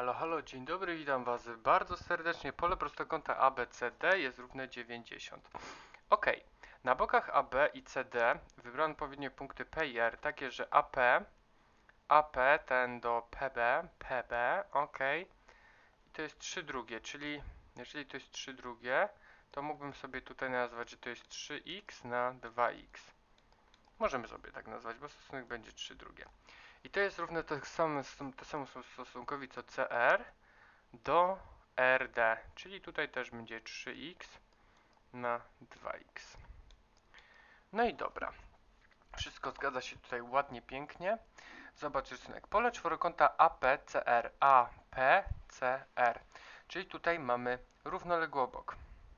Halo, halo, dzień dobry, witam Was bardzo serdecznie. Pole prostokąta ABCD jest równe 90. Ok, na bokach AB i CD wybrałem odpowiednie punkty P i R, takie że AP, AP ten do PB, PB, ok. I to jest 3 drugie, czyli jeżeli to jest 3 drugie, to mógłbym sobie tutaj nazwać, że to jest 3x na 2x. Możemy sobie tak nazwać, bo stosunek będzie 3 drugie. I to jest równe to samo, to samo stosunkowi co CR do RD, czyli tutaj też będzie 3x na 2x. No i dobra. Wszystko zgadza się tutaj ładnie, pięknie. Zobacz rysunek. Pole czworokąta APCR, APCR. Czyli tutaj mamy równoległy obok.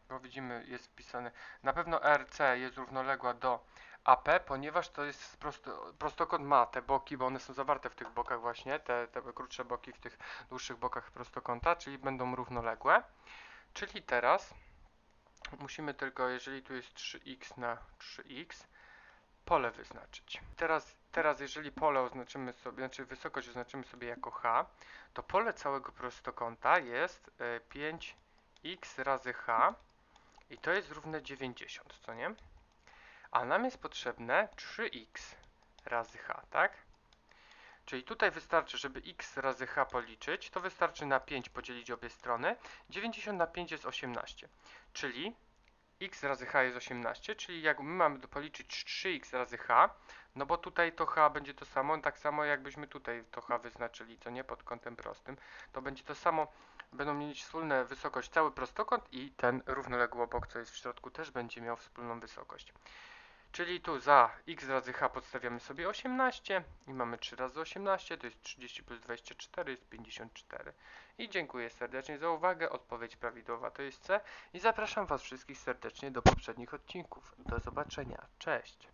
Bo widzimy, jest wpisane. Na pewno RC jest równoległa do AP, ponieważ to jest prosto, prostokąt ma te boki, bo one są zawarte w tych bokach właśnie, te, te krótsze boki w tych dłuższych bokach prostokąta, czyli będą równoległe. Czyli teraz musimy tylko, jeżeli tu jest 3x na 3x, pole wyznaczyć. Teraz, teraz jeżeli pole oznaczymy sobie, znaczy wysokość oznaczymy sobie jako h, to pole całego prostokąta jest 5x e, razy h i to jest równe 90, co nie? A nam jest potrzebne 3x razy h, tak? Czyli tutaj wystarczy, żeby x razy h policzyć, to wystarczy na 5 podzielić obie strony. 90 na 5 jest 18, czyli x razy h jest 18, czyli jak my mamy policzyć 3x razy h, no bo tutaj to h będzie to samo, tak samo jakbyśmy tutaj to h wyznaczyli, co nie, pod kątem prostym, to będzie to samo, będą mieć wspólne wysokość cały prostokąt i ten równoległy obok, co jest w środku, też będzie miał wspólną wysokość. Czyli tu za x razy h podstawiamy sobie 18 i mamy 3 razy 18, to jest 30 plus 24 jest 54. I dziękuję serdecznie za uwagę, odpowiedź prawidłowa to jest C i zapraszam Was wszystkich serdecznie do poprzednich odcinków. Do zobaczenia, cześć!